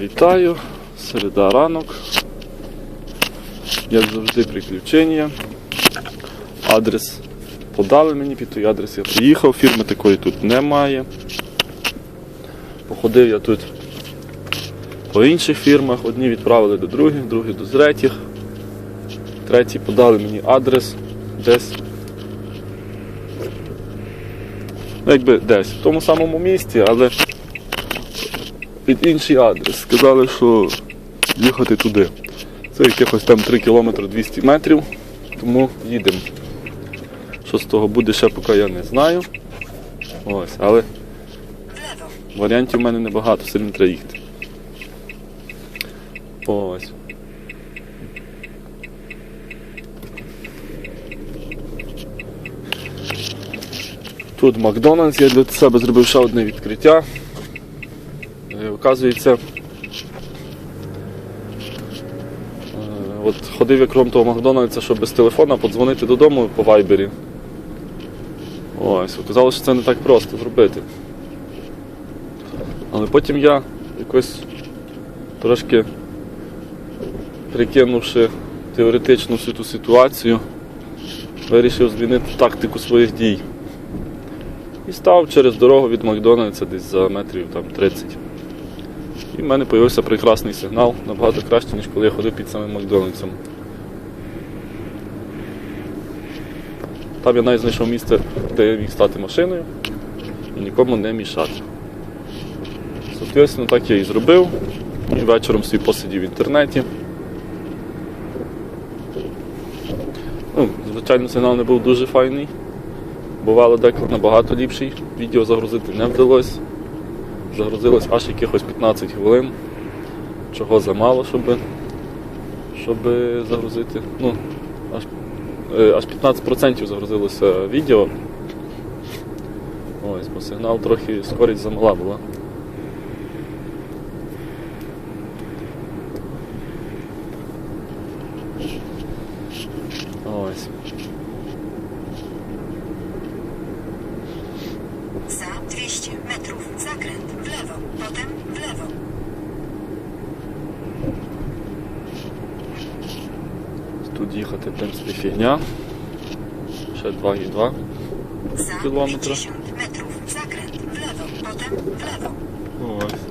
Вітаю, середа ранок. Як завжди приключення. Адрес подали мені, під той адрес я приїхав, фірми такої тут немає. Походив я тут по інших фірмах, одні відправили до других, другі до третіх. Треті подали мені адрес десь. Ну, якби десь, в тому самому місті, але під інший адрес. Сказали, що їхати туди. Це якихось там 3 кілометри 200 метрів, тому їдемо. Що з того буде ще поки я не знаю. Ось, але варіантів в мене небагато, сильно треба їхати. Ось. Тут Макдональдс, я для себе зробив ще одне відкриття. Оказується, е, от ходив я крім того Макдональдса, щоб без телефона подзвонити додому по вайбері. Ось, оказалося, що це не так просто зробити. Але потім я якось трошки прикинувши теоретично всю ту ситуацію, вирішив змінити тактику своїх дій. І став через дорогу від Макдональдса десь за метрів там 30. І в мене з'явився прекрасний сигнал, набагато краще, ніж коли я ходив під самим Макдональдсом. Там я навіть знайшов місце, де я міг стати машиною і нікому не мішати. Соответственно, так я і зробив. І вечором свій посидів в інтернеті. Ну, звичайно, сигнал не був дуже файний. Бувало деколи набагато ліпший. Відео загрузити не вдалося. Загрузилось аж якихось 15 хвилин. Чого замало, щоб, щоб загрузити. Ну, аж, е, аж 15% загрузилося відео. Ось, бо сигнал трохи скорість замала була. Ось. Za 200 metrów їхати, в принципі, фігня. Ще 2,2 кілометри. Ось.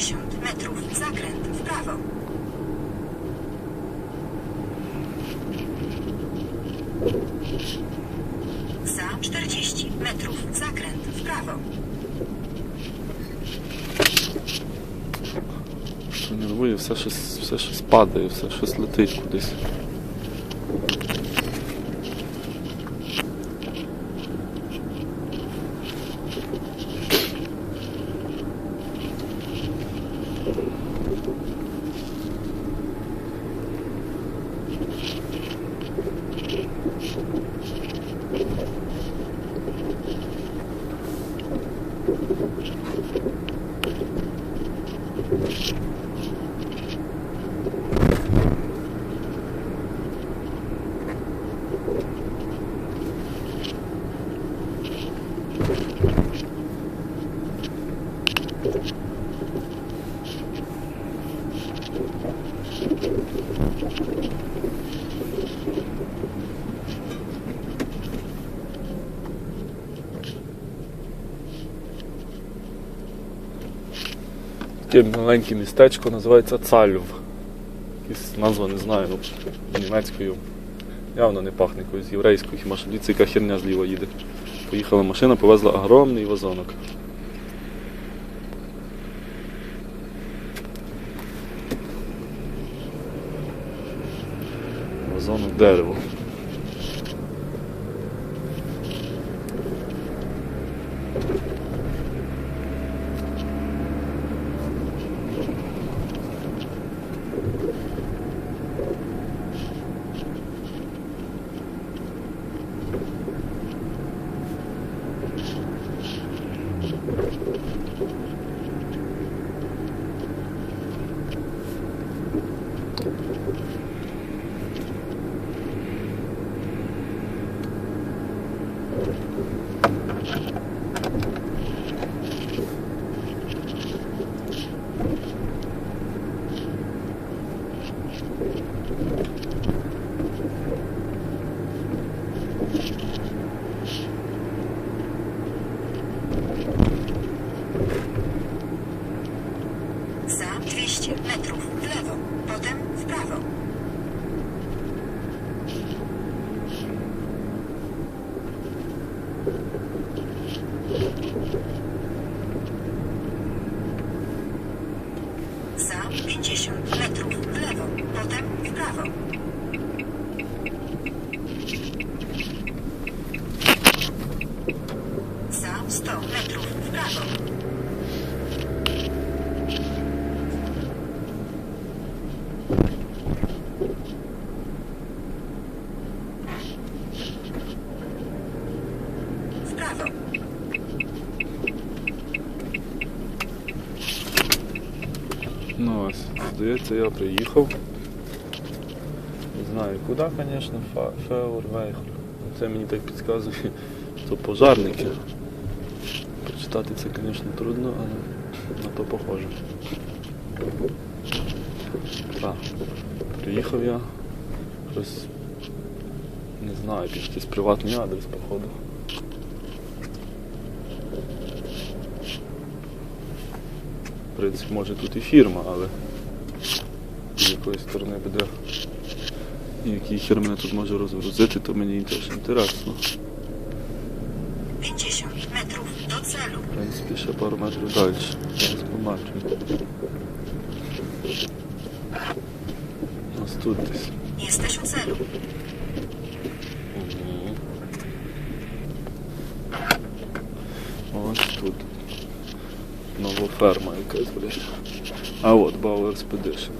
50 metrów zakręt w prawo. Za 40 metrów zakręt w prawo. Nerwuję, w sensie spadaję, w sensie zlatuję kudyś. Таке маленьке містечко називається Цальв. Якась назва не знаю, німецькою. Явно не пахне якоюсь єврейською, хіба що дивіться, яка херня зліва їде. Поїхала машина, повезла огромний вазонок. Вазонок дерево. Metrów w prawo. Ну здається, я приїхав. Не знаю куди, звісно, Феурвейхр. Це мені так підказує, що пожарники. Почитати це, звісно, трудно, але на то похоже. Так, приїхав я. Щось не знаю, якийсь приватний адрес, походу. В принципі, може тут і фірма, але з якої сторони буде і який хер мене тут може розгрузити, то мені теж інтересно. В принципі, ще пару метрів далі. Зараз побачимо. Ось тут десь. Jesteś u celu. Мгм. Ось тут. Нова ферма якась, блядь. А от Bauer Expedition.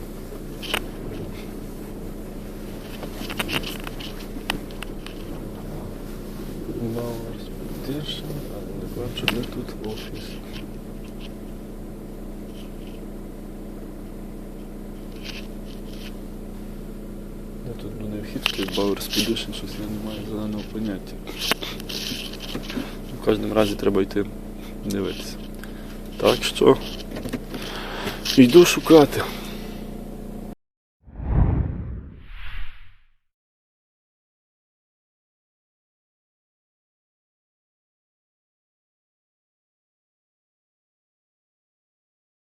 Bauer Expedition, а не тут офіс. Де тут буде вхід в цей Bauer Expedition, щось я не маю зеленого поняття. В кожному разі треба йти дивитися. Так що йду шукати.